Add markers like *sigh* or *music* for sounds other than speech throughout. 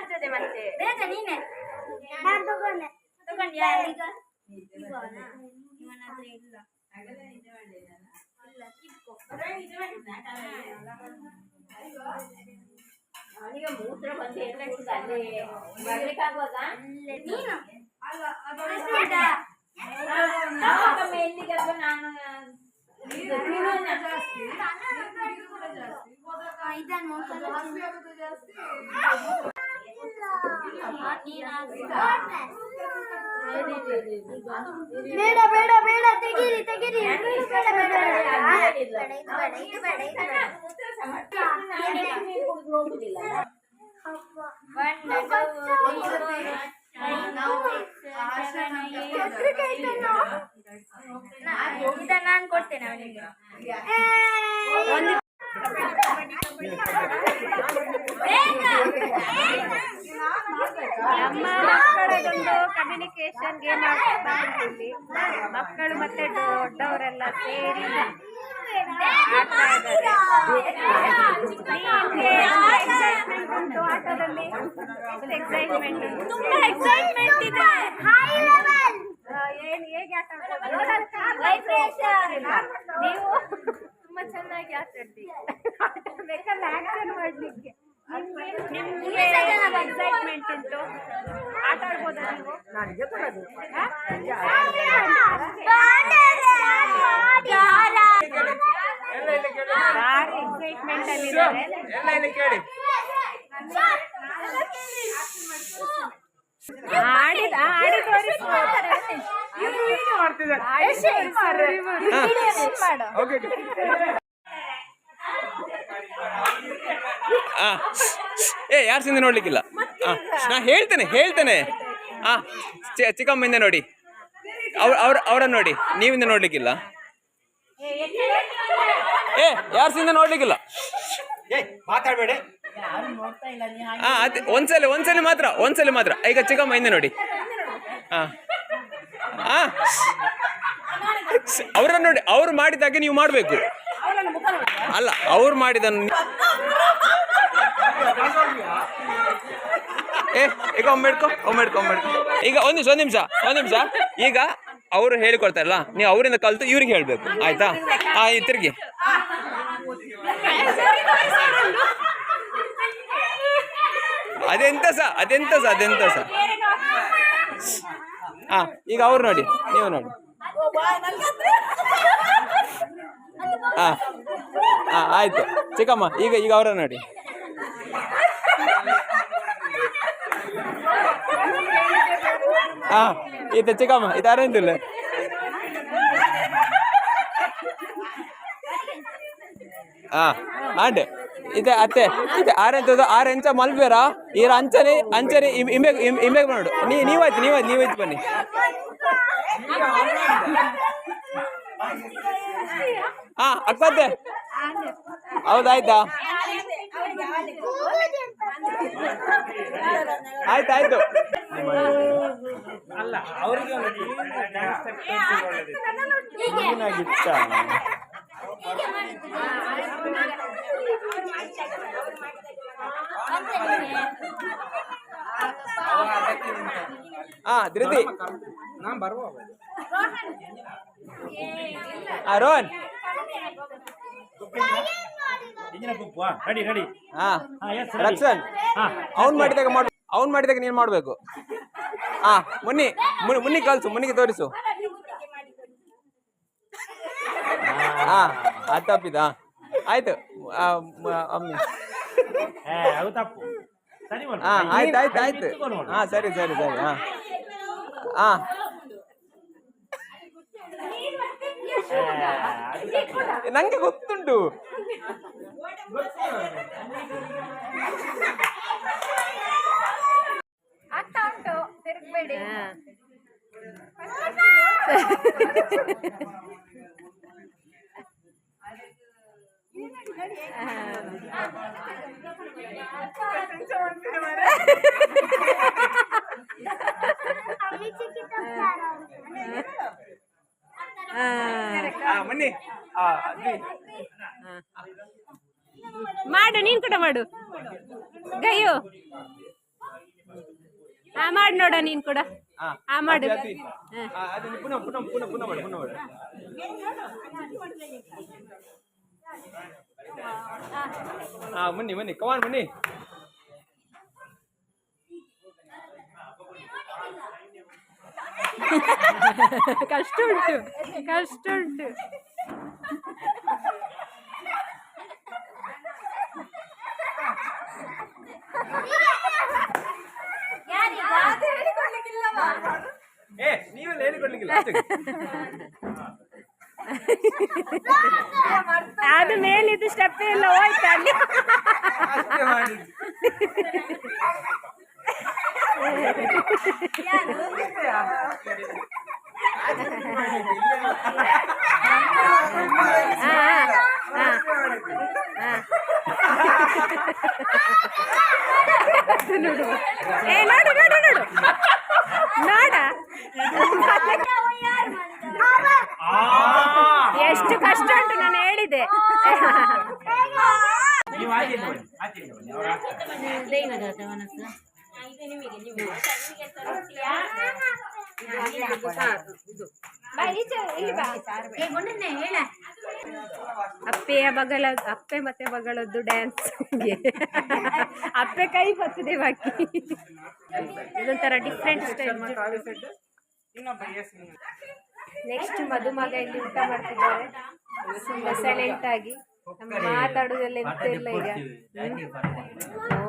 ಆಗ್ತದೆ ಮತ್ತೆ ಬೇಗ ನೀನೆ ನಾನು ತಗೊಂಡೆ ತಗೊಂಡ್ಯಾ ಈಗ ಇವನ ಹತ್ರ ಇಲ್ಲ ಇಲ್ಲ ಕಿತ್ಕೋ ಅವನಿಗೆ ಮೂತ್ರ ಬಂದು ಎಲ್ಲ ಇರ್ತದೆ ಅಲ್ಲಿ ಬರ್ಲಿಕ್ಕಾಗುವಾಗ ನೀನು ಆಯ್ತಾ? ನಾವೊಮ್ಮೆ ಎಲ್ಲಿಗೆ ಅಥವಾ ನಾನು ಇದು ತಿರುವನ್ನ ಇದನ್ನು ಒಂದ್ಸಲ ಬೇಡ ಬೇಡ ಬೇಡ ತೆಗೀರಿ ತೆಗೀರಿ ಬೇಡ ಬೇಡ ಬೇಡ ಬೇಡ ಇದು ಬೇಡ ಇದು ಬೇಡ ಇದು ಬೇಡ ಇದನ್ನ ನಾನು ಕೊಡ್ತೇನೆ ಅವನಿಗೆ ಒಂದು ನಮ್ಮ ಕಮ್ಯುನಿಕೇಶನ್ ಆಡ್ತಾ ಇದ್ದೀವಿ ಮಕ್ಕಳು ಮತ್ತೆ ದೊಡ್ಡವರೆಲ್ಲ ಸೇರಿ ಆಡ್ತಾ ಇದ್ದಾರೆ. ಆಟದಲ್ಲಿ ಎಕ್ಸೈಟ್ಮೆಂಟ್ ತುಂಬಾ ಎಕ್ಸೈಟ್ಮೆಂಟ್ ತುಂಬಾ ಎಕ್ಸೈಟ್ಮೆಂಟ್ ಇದೆ ಆ, ಏನ್ ಹೇಗೆ ಆಟ ಆಡ್ಬೋದು? ನೀವು ತುಂಬಾ ಚೆನ್ನಾಗಿ ಆಟ ಆಡ್ತೀವಿ ಬೇಕಲ್ಲ ಆಕ್ಷನ್ ಮಾಡ್ಲಿಕ್ಕೆ ನಿಮ್ಗೆ ಎಕ್ಸೈಟ್ಮೆಂಟ್ ಉಂಟು ಆಟ ಆಡ್ಬೋದಾ ನೀವು ಹಾ? ಭಾರಿ ಎಕ್ಸೈಟ್ಮೆಂಟ್ ಅಲ್ಲಿ ಇದ್ದಾರೆ ಎಲ್ಲ ಇಲ್ಲಿ ಕೇಳಿ ಆಡಿದ ಆಡಿ ತೋರಿಸು ಆಡಿ ತೋರಿಸು ಮಾಡು ಓಕೆ ಆ ಏ ಯಾರು ಸಿಂದ ನೋಡ್ಲಿಕ್ಕಿಲ್ಲ? ನಾ ಹೇಳ್ತೇನೆ ಹೇಳ್ತೇನೆ. ಆ ಚಿಕ್ಕಮ್ಮಿಂದ ನೋಡಿ. ಅವ್ರ ಅವ್ರ ಅವರನ್ನು ನೋಡಿ. ನೀವಿಂದ ನೋಡ್ಲಿಕ್ಕಿಲ್ಲ. ಏ ಯಾರು ಸಿಂದ ನೋಡ್ಲಿಕ್ಕಿಲ್ಲ ಮಾತಾಡಬೇಡಿ. ಹಾ ಅದೇ ಒಂದ್ಸಲ ಒಂದ್ಸಲ ಮಾತ್ರ ಒಂದ್ಸಲ ಮಾತ್ರ. ಈಗ ಚಿಕ್ಕಮ್ಮ ಹಿಂದೆ ನೋಡಿ. ಹಾ ಹಾ ಅವರನ್ನು ನೋಡಿ ಅವ್ರು ಮಾಡಿದಾಗೆ ನೀವು ಮಾಡಬೇಕು. ಅಲ್ಲ ಅವ್ರು ಮಾಡಿದನ್ನು ನೀ- ಏ, ಈಗ ಒಮ್ಮೆಡ್ಕೊ ಒಮ್ಮೆಡ್ಕೊ ಒಮ್ಮೆಡ್ಕೊ ಈಗ ಒಂದು ನಿಮಿಷ ಒಂದು ನಿಮಿಷ ಒಂದು ನಿಮಿಷ. ಈಗ ಅವರು ಹೇಳಿಕೊಡ್ತಾರಲ್ಲ, ನೀವು ಅವರಿಂದ ಕಲ್ತು ಇವ್ರಿಗೆ ಹೇಳ್ಬೇಕು. ಆಯ್ತಾ? ಆ, ಈ ತಿರ್ಗಿ. ಅದೆಂತ ಸಹ ಅದೆಂತ ಸಹ ಅದೆಂತ ಸಹ ಹಾಂ ಈಗ ಅವ್ರು ನೋಡಿ, ನೀವು ನೋಡಿ. ಹಾ ಹಾ ಆಯ್ತು. ಚಿಕ್ಕಮ್ಮ, ಈಗ ಈಗ ಅವರ ನೋಡಿ. ಹಾ ಈತ ಚಿಕ್ಕಮ್ಮ ಇದು ಅರೇಂದಿಲ್ಲ ಹಾ ಆಂಡೆ ಇದೆ ಅತ್ತೆ ಇದೆ ಆರೆಂಚದು ಆರೆಂಚ ಎಂಚ ಮಲ್ಬೇರ ಈರ ಅಂಚನೆ ಅಂಚನೆ ಇಂಬೆ ಇಂಬೆಗೆ ಮಾಡು ನೀ ನೀವಾಯ್ತು ನೀವಾಯ್ತು ನೀವಾಯ್ತು ಬನ್ನಿ ಹಾ ಅಕ್ಕತ್ತೆ ಹೌದಾಯ್ತಾ ಆಯ್ತಾಯ್ತು ಅಲ್ಲ ಅವರಿಗೆ ಹಾ ಧೃತಿ. ನಾನ್ ಬರುವ ರೋಹನ್. ಗುಂಪು ರೆಡಿ ರೆಡಿ ಹಾ ಹಾ ಎಸ್ ರಕ್ಷನ್ ಹಾ. ಅವ್ನ್ ಮಾಡಿದಾಗ ಮಾಡು ಅವ್ನ್ ಮಾಡಿದಾಗ ನೀನ್ ಮಾಡ್ಬೇಕು. ಹಾ ಮುನ್ನಿ ಮುನ್- ಮುನ್ನಿ ಕಲ್ಸು ಮುನ್ನಿಗೆ ತೋರಿಸು. ಹಾ ಅದು ತಪ್ಪಿದ ಆಯ್ತು ಅದು ತಪ್ಪು. ಸರಿ ಆಯ್ತು ಆಯ್ತು ಆಯ್ತು. ಹಾ ಸರಿ ಸರಿ ಸರಿ ಹಾ. ಹಾ ಏ, ಅದು ತಪ್ಪು. ನಂಗೆ ಗೊತ್ತುಂಟು ಆಗ್ತಾ ಉಂಟು ತಿರುಗಬೇಡಿ ಹಾ ಮುನ್ನಿ ಆ, ಅದ್ವಿ. ಮಾಡು ನೀನ್ ಕೂಡ ಮಾಡು. ಗಯ್ಯೋ ಹಾ ಮಾಡಿ ನೋಡ ನೀನ್ ಕೂಡ. ಹಾ ಮಾಡು. ಹಾ, ಬನ್ನಿ ಬನ್ನಿ ಕಮಾನ್ ಬನ್ನಿ ಕಷ್ಟ ಉಂಟು ಕಷ್ಟ ಉಂಟು ಏ ನೀವೆಲ್ಲ ಹೇಳಿಕೊಡ್ಲಿಕ್ಕಿಲ್ಲ ಅಷ್ಟೇ. ಅದು ಮೇಲಿದ್ದು ಸ್ಟೆಪ್ ಎಲ್ಲ ಹೋಯ್ತು ಅಲ್ಲಿ ಅಷ್ಟೇ ಮಾಡಿದ್ದು. ಹಾ, ಹಾ, ಹಾ. ನೋಡು ಏ ನೋಡು ನೋಡು ನೋಡು ನೋಡ ಎಷ್ಟು ಕಷ್ಟ ಉಂಟು ನಾನು ಹೇಳಿದೆ ನೀವು ಅಪ್ಪೆಯ ಬಗಳ ಅಪ್ಪೆ ಮತ್ತೆ ಬಗಳದ್ದು ಡ್ಯಾನ್ಸ್ ಅಪ್ಪೆ ಕೈ ಬರ್ತದೆ ಬಾಕಿ. ಇದೊಂಥರ ಡಿಫ್ರೆಂಟ್ ಸ್ಟೈಲ್ ನೆಕ್ಸ್ಟ್ ಮದುಮಗ ಇಲ್ಲಿ ಊಟ ಮಾಡ್ತಿದ್ದಾರೆ. ತುಂಬಾ ಸೈಲೆಂಟ್ ಆಗಿ. ನಮ್ಮ ಮಾತಾಡೋದೆಲ್ಲ ಎಂತ ಇಲ್ಲ ಈಗ. ಓ.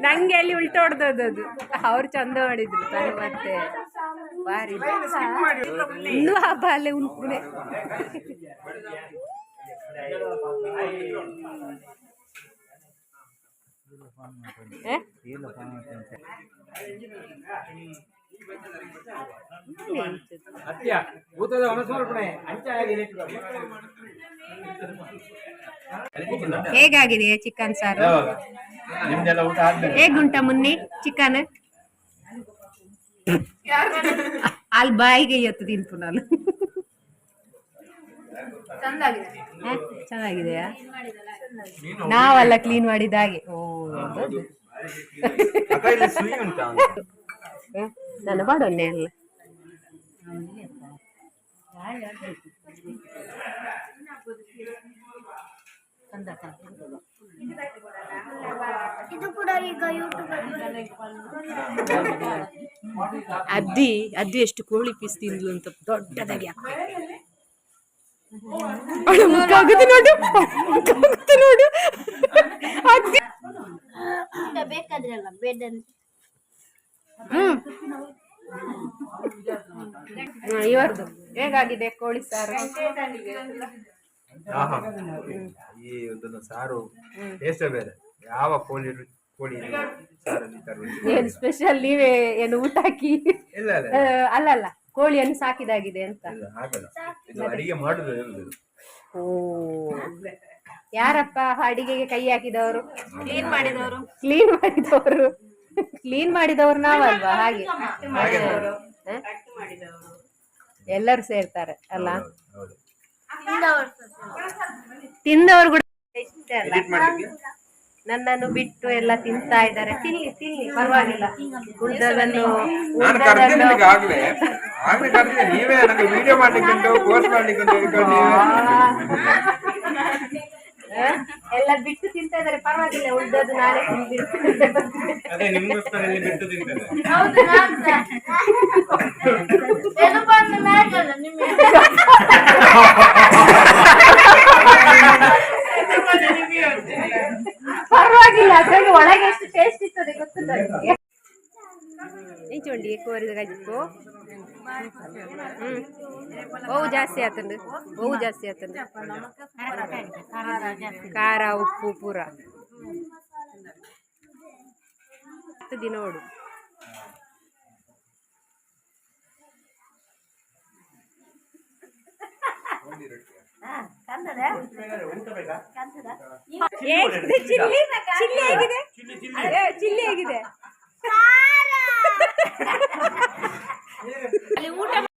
ನಂಗೆ ಅಲ್ಲಿ ಉಲ್ಟ ಅದು. ಅವ್ರು ಚಂದ ಮಾಡಿದ್ರು ತಾನು ಮತ್ತೆ. ಬಾರಿ. ಇನ್ನು ಹಬ್ಬ ಅಲ್ಲೇ ಉಂಟು ಏ? ಅತ್ಯ ಭೂತದ ಅನುಸ್ಮರಣೆ ಅಂಚಾಗಿ ಹೇಗಾಗಿದೆ ಚಿಕನ್ ಸಾರು? ಹೇಗುಂಟ ಮುನ್ನಿ ಚಿಕನ್? ಅಲ್ಲಿ ಬಾಯಿಗೆ ಎತ್ತು ತಿಂತು ನಾನು. ಹ? ಚೆನ್ನಾಗಿದೆಯಾ? ನಾವಲ್ಲ ಕ್ಲೀನ್ ಮಾಡಿದ ಹಾಗೆ. ಓ? ನನ್ನ ಬಾಡೊನ್ನೆ ಅಲ್ಲ. ಅದ್ದಿ ಅದ್ದಿ ಎಷ್ಟು ಕೋಳಿ ಪೀಸ್ ತಿಂದ್ಲು ಅಂತ ದೊಡ್ಡದಾಗಿ ಅವಳ ಮುಖ ಆಗುತ್ತೆ ನೋಡು. ಮುಖ ಆಗುತ್ತೆ ನೋಡು. ಅದ್ದಿ. ಬೇಕಾದ್ರಲ್ಲ ಬೇಡ ಹ್ಮ್. ಇವರದು ಹೇಗಾಗಿದೆ ಕೋಳಿ ಸಾರು. ಈ ಒಂದು ಸಾರು ಟೇಸ್ಟೇ ಬೇರೆ. ಯಾವ ಕೋಳಿ ಕೋಳಿ ಸಾರಲ್ಲಿ ಏನು ಸ್ಪೆಷಲ್ ನೀವೇ ಏನು ಊಟ ಹಾಕಿ? ಇಲ್ಲ ಇಲ್ಲ ಆ, ಅಲ್ಲಲ್ಲ ಕೋಳಿಯನ್ನು ಸಾಕಿದಾಗಿದೆ ಅಂತ. ಇಲ್ಲ ಹಾಗಲ್ಲ. ಇದು ಅಡಿಗೆ ಮಾಡುದು ಓ. ಯಾರಪ್ಪ ಅಡಿಗೆಗೆ ಕೈ ಹಾಕಿದವರು? ಕ್ಲೀನ್ ಮಾಡಿದವರು. ಕ್ಲೀನ್ ಮಾಡಿದವರು. ಕ್ಲೀನ್ ಮಾಡಿದವರು ನಾವಲ್ವಾ? ಹಾಗೆ? ಎಲ್ಲರೂ ಸೇರ್ತಾರೆ ಅಲ್ಲ? ತಿಂದವರು ಕೂಡ ಇಷ್ಟ ಅಲ್ಲ. ನನ್ನನ್ನು ಬಿಟ್ಟು ಎಲ್ಲ ತಿಂತಾ ಇದ್ದಾರೆ. ತಿನ್ನಿ ತಿನ್ನಿ ಪರವಾಗಿಲ್ಲ. ಗುಡ್ಡದನ್ನು ನಾನು ಕರ್ದಿಲ್ಲ ನಿಮಗೆ ಆಗ್ಲೇ. ಆಗ್ಲೇ ಕರ್ದಿಲ್ಲ ನೀವೇ ನನಗೆ ವಿಡಿಯೋ ಮಾಡ್ಲಿಕ್ಕೆ ಉಂಟು ಪೋಸ್ಟ್ ಮಾಡ್ಲಿಕ್ಕೆ ಉಂಟು ಹೇಳ್ಕೊಂಡು ನೀವೇ. *laughs* ಹ? ಎಲ್ಲ ಬಿಟ್ಟು ತಿಂತಾ ಇದ್ದಾರೆ ಪರವಾಗಿಲ್ಲ ಉಳ್ದದ್ದು ನಾನೇ ತಿಂದಿರ್ತೇನೆ ಅದೇ ಇಲ್ಲಿ ಬಿಟ್ಟು ಹೌದು ನಾನ್ ನಿಮಗೆ? ಪರವಾಗಿಲ್ಲ ಅದ್ರಲ್ಲಿ ಒಳಗೆ ಎಷ್ಟು ಟೇಸ್ಟ್ ಇರ್ತದೆ ಇಂಚುಂಡಿ ಕೋರಿದ ಗಜ್ಜು ಹ್ಮ್ ಓವು ಜಾಸ್ತಿ ಆತಂದು. ಓವು ಜಾಸ್ತಿ ಆತಂದು. ಖಾರ ಉಪ್ಪು ಪೂರ. ದಿನ ನೋಡು ಊಟ ಬೇಕಾ? ಚಿಲ್ಲಿ ಏ, ಚಿಲ್ಲಿ ಹೇಗಿದೆ? alguna